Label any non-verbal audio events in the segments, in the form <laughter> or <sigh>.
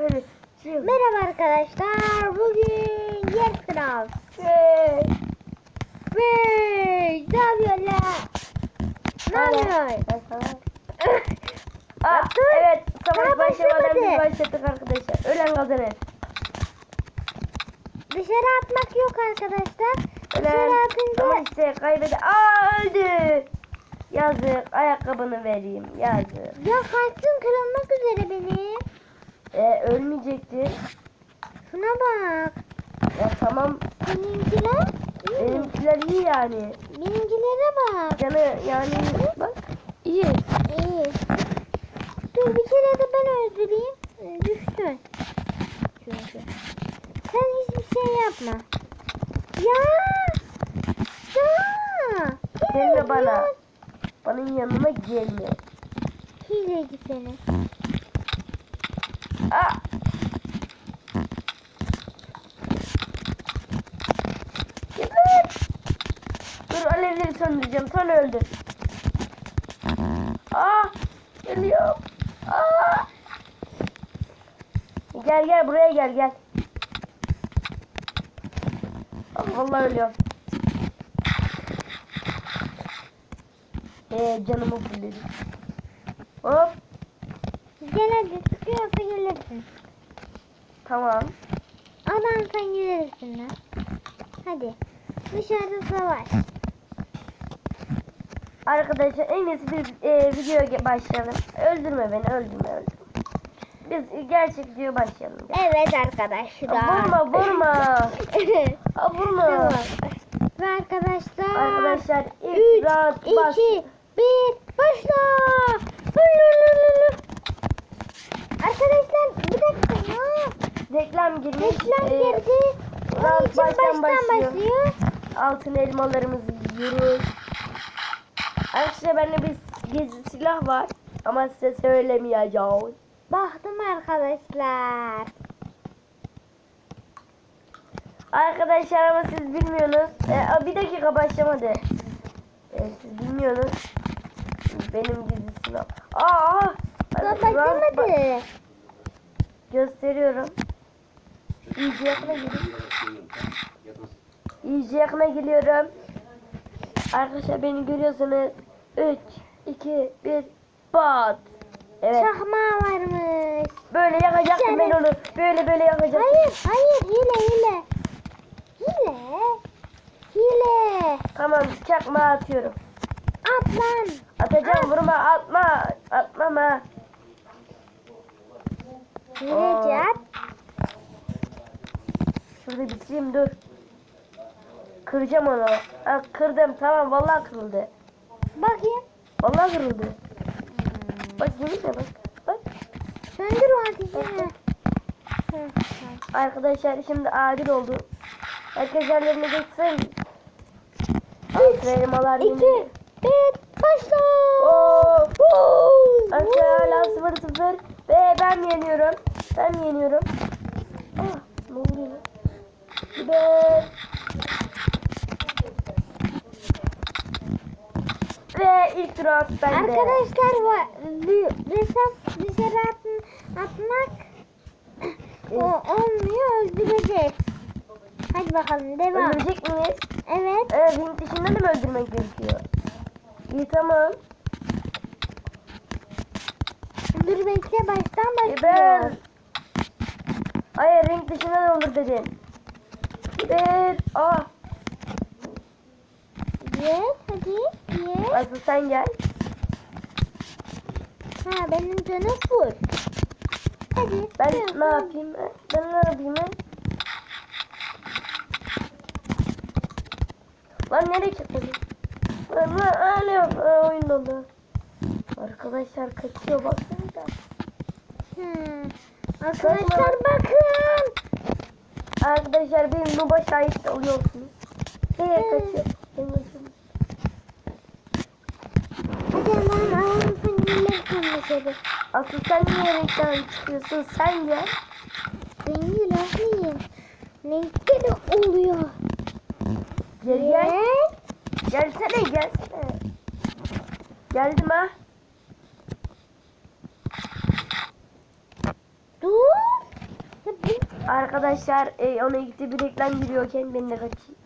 Yok. Merhaba arkadaşlar. Bugün yer sınav. Hey. Hey, ne yapıyorlar? Ne <laughs> Aa, Dur. evet savaş Daha başlamadan biz başlamadı. başladık arkadaşlar. Ölen kazanır. Dışarı atmak yok arkadaşlar. Dışarı Ölen ama atınca işte kaybeder. Aa öldü. Yazık. Ayakkabını vereyim. Yazık. ya kalktın kırılmak üzere benim. E, ölmeyecekti. Şuna bak. Ya tamam. Seninkiler iyi. Benimkiler iyi yani. Benimkilere bak. Canı yani bak. iyi. İyi. Dur bir kere de ben öldüreyim. Ee, Düştün. Çünkü. Sen hiçbir şey yapma. Ya. Ya. Gelme bana. Bana yanıma gelme. Hileci seni. Aa. Geber. Dur alevleri söndüreceğim. Sen öldür. Aa. Geliyor. Aa. Gel gel buraya gel gel. Ah, vallahi ölüyorum. Ee, canımı fulledim. Hop. Gel hadi sıkıyorsa gelirsin. Tamam. Adam sen gelirsin lan. Hadi. Dışarıda savaş. Arkadaşlar en iyisi bir e, videoya ge- başlayalım. Öldürme beni, öldürme, öldürme. Biz gerçek videoya başlayalım. Evet Aa, arkadaşlar. vurma, vurma. <laughs> Aa, vurma. tamam. Ve arkadaşlar. Arkadaşlar ilk 3, round baş. 2, 1, başla. Arkadaşlar bir dakika ya. Reklam girmiş. Reklam E, girdi. Round için baştan, baştan başlıyor. başlıyor. Altın elmalarımızı yiyoruz. Arkadaşlar bende bir gizli silah var. Ama size söylemeyeceğim. Baktım arkadaşlar. Arkadaşlar ama siz bilmiyorsunuz. Ee, bir dakika başlamadı. Ee, siz bilmiyorsunuz. Benim gizli silah. Aa! Daha Hadi, round ba- başlamadı. Gösteriyorum. İyice yakına geliyorum. İyice yakına geliyorum. Arkadaşlar beni görüyorsunuz. 3, 2, 1, bat. Evet. Çakmağı varmış. Böyle yakacaktım ben onu. Böyle böyle yakacaktım. Hayır, hayır, hile, hile. Hile. Hile. Tamam çakma atıyorum. At lan. Atacağım vurma atma. Atmam at. Şurada bitireyim dur. Kıracağım onu. Ha, kırdım tamam vallahi kırıldı. Bakayım. Vallahi kırıldı. Bak yeminle bak. Bak. Söndür o hı. Arkadaşlar şimdi adil oldu. Herkes yerlerine geçsin. Altın elmalar İki, bir, başla. Woo! Arkadaşlar 0 0 ve ben yeniyorum. Ben yeniyorum. Ah, ne oluyor? Ve ve ilk round bende. Arkadaşlar. Resaf dışarı at, atmak o, olmuyor öldüreceğiz. Hadi bakalım devam. Öldürecek miyiz? Evet. Evet, ring dışında da mı öldürmek gerekiyor? İyi tamam. Dur bekle baştan E başlıyor. ben... Hayır ring dışında da olur dedin. Bir... Ah. Yes hadi. Yes. Asıl sen gel. Ha benim canım full. Hadi. Ben ne yapayım? Ben ne yapayım? ben? Lan nereye çıktın? Lan öyle. Aa, oyun doldu. Arkadaşlar kaçıyor baksanıza. Hmm. Arkadaşlar bakın. Arkadaşlar bir nuba şahit oluyorsunuz. Nereye kaçıyor? Benim başım. Hadi alalım sen gelirsin dışarı. Asıl sen niye renkten çıkıyorsun? Sen gel. Ben. Renkte de oluyor. Gel gel. Gelsene gelsene. Geldim ha. Dur. Arkadaşlar e, ona gitti bir reklam giriyorken ben de kaçayım.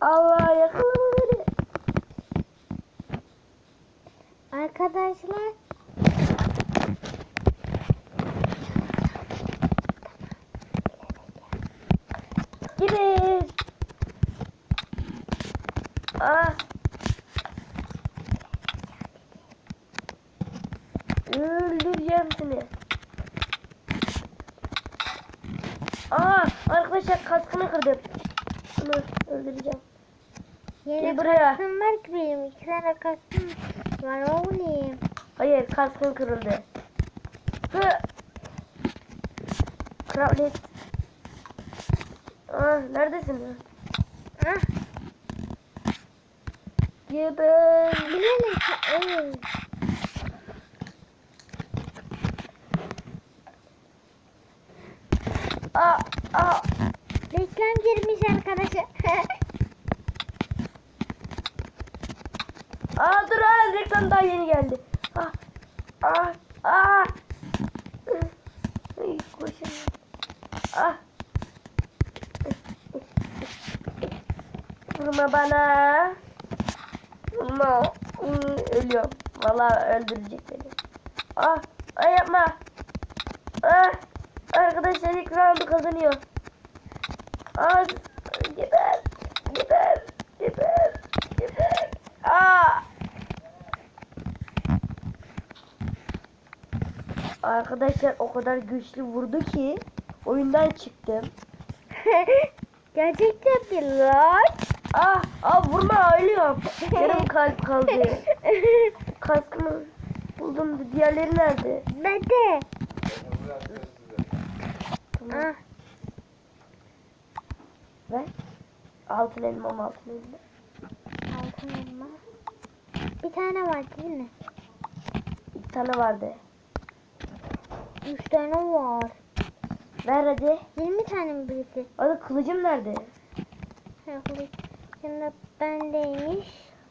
Allah yakalama beni. Arkadaşlar Girin. Ah. Öldüreceğim seni. Aa, arkadaşlar kaskını kırdım. Bunu öldüreceğim. yeni Gel buraya. kaskım var ki benim. İki tane kaskım var oğlum. Hayır, kaskın kırıldı. Hı. Kraliyet. Ah, neredesin? Ah, Geber. bilerek. Ay. Aa, aa. Reklam girmiş arkadaşlar. <laughs> Aa dur ha reklam daha yeni geldi. Ah, ah, ah. Ay, koşamıyorum. Ah. Vurma bana. Vurma. Ölüyorum. Vallahi öldürecek beni. Ah, ay yapma. Arkadaşlar ilk roundu kazanıyor. Ah, geber, geber, geber, geber. Ah. Arkadaşlar o kadar güçlü vurdu ki oyundan çıktım. <laughs> Gerçekten bir lan. Ah, ah vurma ölüyorum. Yarım kalp kaldı. <laughs> Kaskımı buldum. Diğerleri nerede? ben de. Tamam. Ver. Altın elmam altın elma. altın elma. Bir tane var değil mi? İki tane vardı. Üç tane var. Ver hadi. 20 tane mi birisi? Hadi kılıcım nerede? Yok, Şimdi bendeymiş.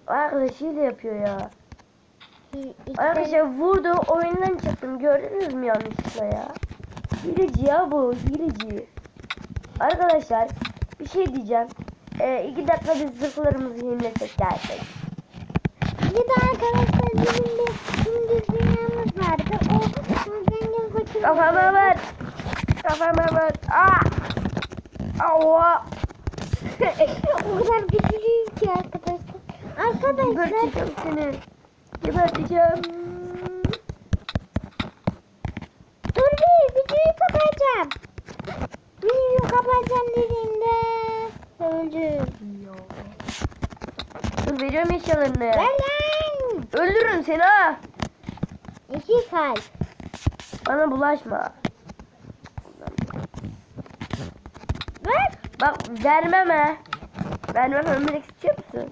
Arkadaş hile yapıyor ya. İ- iki Arkadaşlar vurdu oyundan çıktım. Gördünüz mü yanlışlıkla ya? Hileci ya bu hileci. Arkadaşlar bir şey diyeceğim. Ee, iki dakika biz zırhlarımızı yenilesek dersek. Bir de arkadaşlar bizim bir gündüz dünyamız vardı. O zengin fakir. Kafama ver. Kafama ver. Ah! Ava! <laughs> o kadar güçlüyüm ki arkadaşlar. Arkadaşlar. Geberteceğim seni. Geberteceğim. Dur bir videoyu kapatacağım. Videoyu kapatacağım dediğimde öldüm. Dur veriyorum eşyalarını. Ver lan. Öldürürüm seni ha. İki kalp. Bana bulaşma. Ver. Bak vermem ha. Vermem ömrük istiyor musun?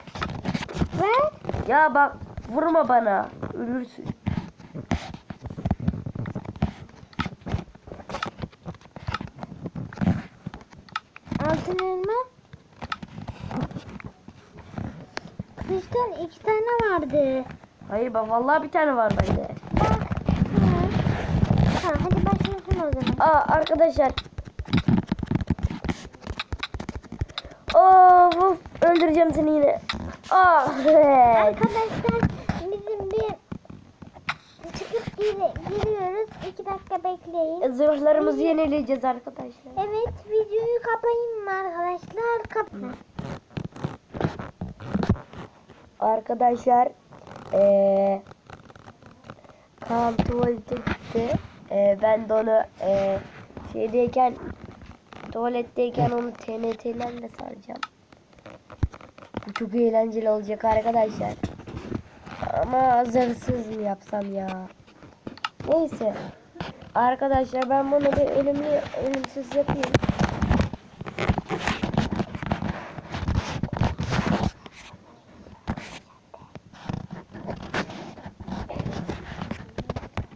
Ver. Ya bak vurma bana. Ölürsün. Altın elma. Kristal iki tane vardı. Hayır bak vallahi bir tane var bende. Bak. Ha. Hadi başlasın o zaman. Aa arkadaşlar. Of, of öldüreceğim seni yine. Ah evet. Arkadaşlar bizim bir çıkıp gir- giriyoruz. İki dakika bekleyin. Zırhlarımızı yenileyeceğiz arkadaşlar. Evet videoyu kapayım mı arkadaşlar? Kap Arkadaşlar eee Kaan tuvalete gitti. Eee, ben de onu eee şeydeyken tuvaletteyken onu TNT'lerle saracağım. Bu çok eğlenceli olacak arkadaşlar. Ama hazırsız mı yapsam ya? Neyse. Arkadaşlar ben bunu bir ölümlü ölümsüz yapayım.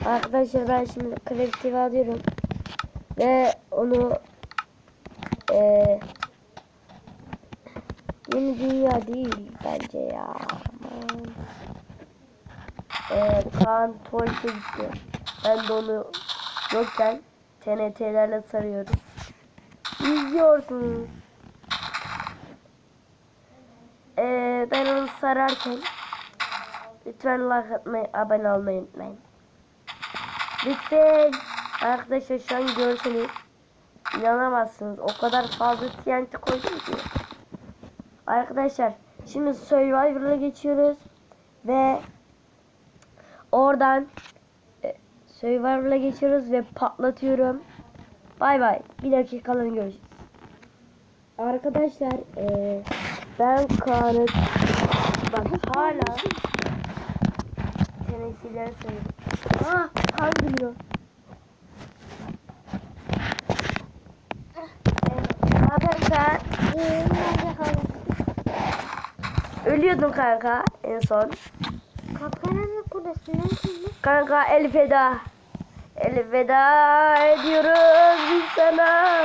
Arkadaşlar ben şimdi kreatifi alıyorum. Ve onu eee yeni dünya değil bence ya. Aman. Eee Kaan tuvalete gitti. Ben de onu yokken TNT'lerle sarıyorum. izliyorsunuz. Ee, ben onu sararken lütfen like atmayı, abone olmayı unutmayın. Lütfen arkadaşlar şu an görseniz inanamazsınız. O kadar fazla TNT koydum ki. Arkadaşlar şimdi Survivor'a geçiyoruz ve oradan e, Survivor'a geçiyoruz ve patlatıyorum. Bay bay. Bir dakikalığına görüşürüz. Arkadaşlar e, ben Kaan'ı bak hala tenesiler sayıyorum. Ah kan nerede kalın? Ölüyordun kanka en son. Burası. Ne şimdi? Kanka el feda. El feda ediyoruz biz sana.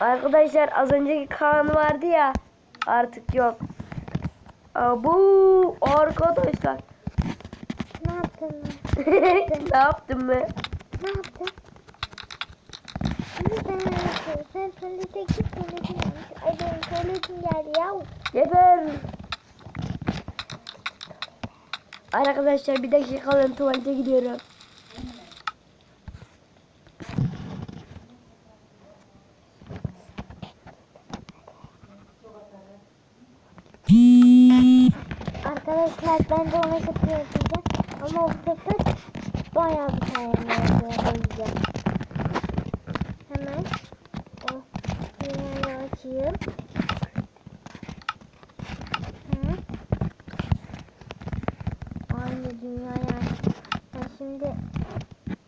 Arkadaşlar az önceki Kaan vardı ya. Artık yok. Abu arkadaşlar. Ne yaptın? <laughs> ne yaptın mı? Ne yaptın? Sen tuvalete git tuvaletin yanlış. Ay benim tuvaletim geldi ya. Geber. Arkadaşlar bir dakika kalın tuvalete gidiyorum. Arkadaşlar ben de ona şapka yapacağım. Ama o sefer bayağı bir tane yapacağım. Hemen o dünyayı açayım. Hı. Aynı dünyayı aç. Ben şimdi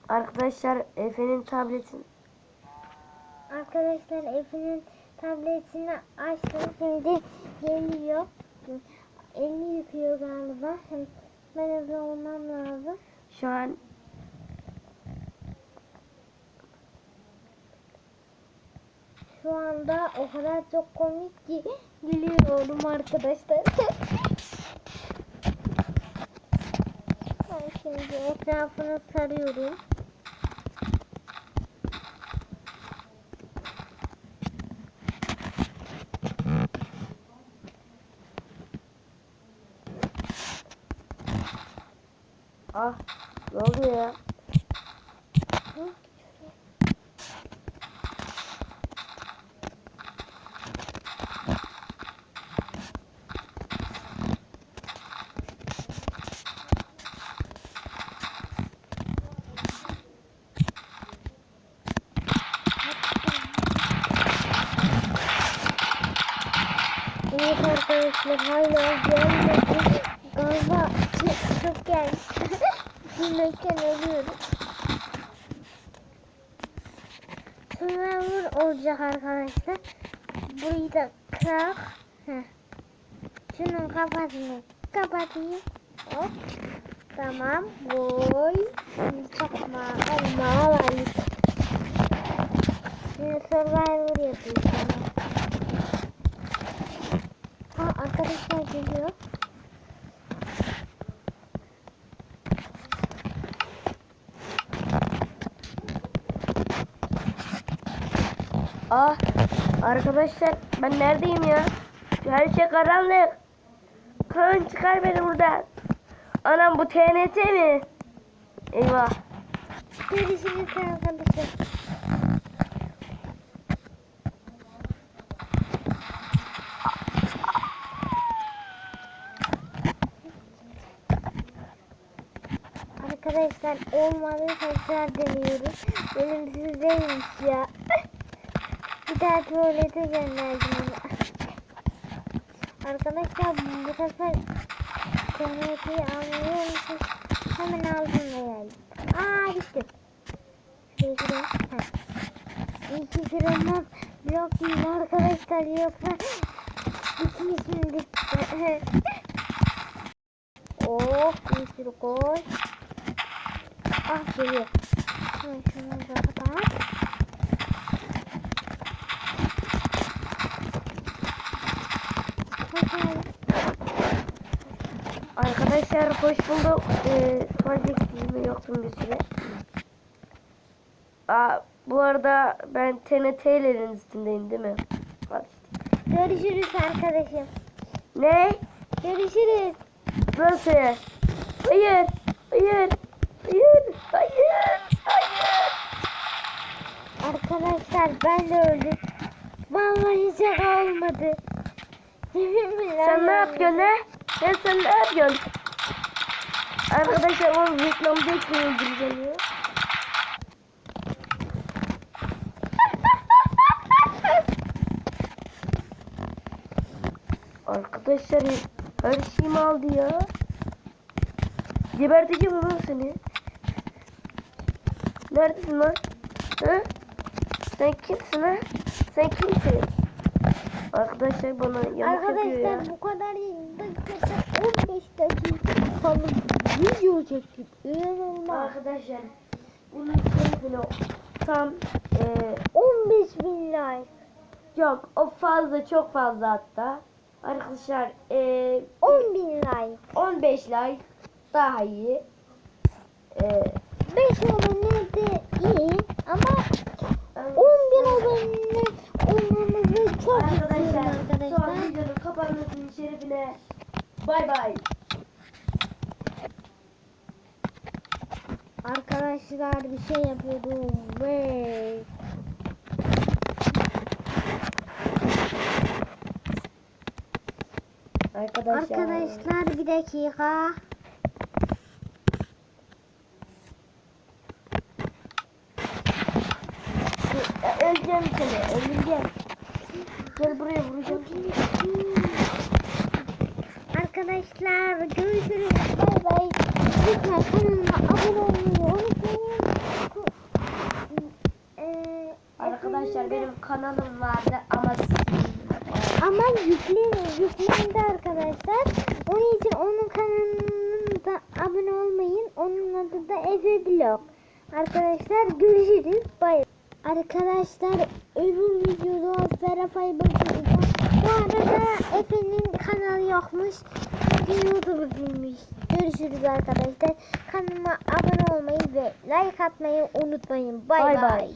Arkadaşlar Efe'nin tabletin arkadaşlar Efe'nin tabletini açtım. Şimdi geliyor. Elini yıkıyor galiba. Ben hızlı olmam lazım. şu an Şu anda o kadar çok komik ki gülüyorum arkadaşlar. ben şimdi etrafını sarıyorum. Ah ne oluyor ya? Hı? Evet arkadaşlar hala gelmedi. Galiba çok, çok geldi. Gülmekten ölüyorum. Survivor olacak arkadaşlar. Burayı da kırak. Şunun kafasını kapatayım. Hop. Tamam. Boy. Çakma. Allah Allah. Şimdi Survivor yapacağım. Ha arkadaşlar geliyor. Ah arkadaşlar ben neredeyim ya? Her şey karanlık. Kaan çıkar beni buradan. Anam bu TNT mi? Eyvah. Görüşürüz arkadaşlar. Arkadaşlar olmadı tekrar deniyoruz. Benim sizdeymiş ya. Bir daha tuvalete gönderdim. Arkadaşlar bu sefer tuvaleti almıyor musun? Hemen aldım geldim. Aa gitti. Şuraya gireyim. Ha. İyi ki kırılmam. Blok değil arkadaşlar yoksa bitmişimdir. <laughs> oh bir sürü koy. Ah geliyor. Hemen şunları da kapat. Bakalım. Arkadaşlar hoş bulduk. Ee, tuvalete gittiğimi yoktum bir süre. Aa, Bu arada ben TNT'lerin üstündeyim değil mi? Al işte. Görüşürüz arkadaşım. Ne? Görüşürüz. Nasıl? Hayır. Hayır. Hayır. Hayır. Hayır. Arkadaşlar ben de öldüm. Vallahi şaka olmadı. <laughs> Sen ne yapıyorsun ha? Sen, sen ne yapıyorsun? Arkadaşlar o reklamda ekmeği öldüreceğim ya. <laughs> Arkadaşlar her şeyimi aldı ya. Geberteceğim lan seni. Neredesin lan? Ha? Sen kimsin ha? Sen kimsin? Arkadaşlar bana yamuk yapıyor ya. Arkadaşlar bu kadar dakikada 15 dakika falan video çektik. İnanılmaz. Arkadaşlar bunun şerefine tam eee 15 bin like. yok o fazla çok fazla hatta. Arkadaşlar eee 10 bin like. 15 like daha iyi. Eee 5 abone de iyi ama 10 bin abone olmamızı çok istiyorum arkadaşlar son arkadaşlar. videonun kapanmasının şerefine bay bay. Arkadaşlar bir şey yapıyordum ve Arkadaşlar. arkadaşlar bir dakika. Ö- Öleceğim seni öleceğim. Gel buraya vuracağım seni. Arkadaşlar görüşürüz. Bay bay. Lütfen kanalıma abone olmayı unutmayın. Ee, Arkadaşlar benim kanalım vardı ama Ama yüklen, yüklendi arkadaşlar. Onun için onun kanalına abone olmayın. Onun adı da Efe Blog. Arkadaşlar görüşürüz. Bay. Arkadaşlar öbür videoda Ferah Fiber Bu arada Efe'nin kanalı yokmuş. YouTube'u bilmiş. Görüşürüz arkadaşlar. Kanalıma abone olmayı ve like atmayı unutmayın. Bay. bay.